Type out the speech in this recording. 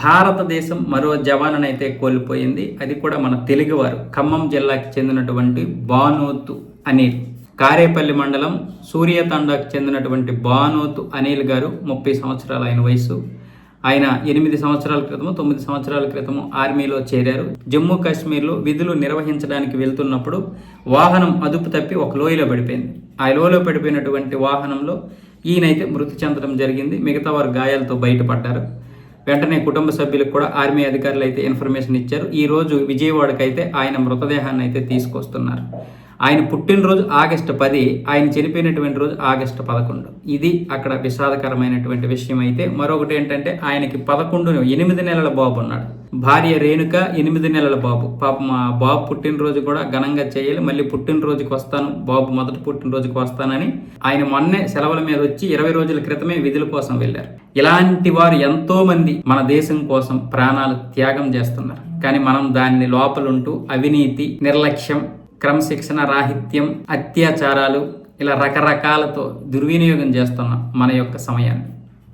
భారతదేశం మరో జవానునైతే కోల్పోయింది. అది కూడా మన తెలుగువారు. ఖమ్మం జిల్లాకి చెందినటువంటి బానోతు అనిల్. కారేపల్లి మండలం సూర్యతండాకు చెందినటువంటి బానోతు అనిల్ గారు ముప్పై సంవత్సరాల ఆయన వయసు ఆయన ఎనిమిది సంవత్సరాల క్రితము తొమ్మిది సంవత్సరాల క్రితము ఆర్మీలో చేరారు. జమ్మూ కాశ్మీర్లో విధులు నిర్వహించడానికి వెళ్తున్నప్పుడు వాహనం అదుపు తప్పి ఒక లోయలో పడిపోయింది. ఆ లోయలో పడిపోయినటువంటి వాహనంలో ఈయనైతే మృతి చెందడం జరిగింది. మిగతా వారు గాయాలతో బయటపడ్డారు. వెంటనే కుటుంబ సభ్యులకు కూడా ఆర్మీ అధికారులు అయితే ఇన్ఫర్మేషన్ ఇచ్చారు. ఈ రోజు విజయవాడకైతే అయితే ఆయన మృతదేహాన్ని అయితే తీసుకొస్తున్నారు. ఆయన పుట్టినరోజు ఆగస్టు పది ఆయన చనిపోయినటువంటి రోజు ఆగస్టు పదకొండు. ఇది అక్కడ విషాదకరమైనటువంటి విషయం అయితే. మరొకటి ఏంటంటే ఆయనకి పదకొండు ఎనిమిది నెలల బాబు ఉన్నాడు. భార్య రేణుక ఎనిమిది నెలల బాబు. పాప మా బాబు పుట్టినరోజు కూడా ఘనంగా చేయాలి. మళ్ళీ పుట్టినరోజుకి వస్తాను. బాబు మొదటి పుట్టినరోజుకి వస్తానని ఆయన మొన్నే సెలవుల మీద వచ్చి ఇరవై రోజుల క్రితమే విధుల కోసం వెళ్ళారు. ఇలాంటి వారు ఎంతో మంది మన దేశం కోసం ప్రాణాలు త్యాగం చేస్తున్నారు. కానీ మనం దాన్ని లోపలుంటూ అవినీతి నిర్లక్ష్యం క్రమశిక్షణ రాహిత్యం అత్యాచారాలు ఇలా రకరకాలతో దుర్వినియోగం చేస్తున్నాం మన యొక్క సమయాన్ని.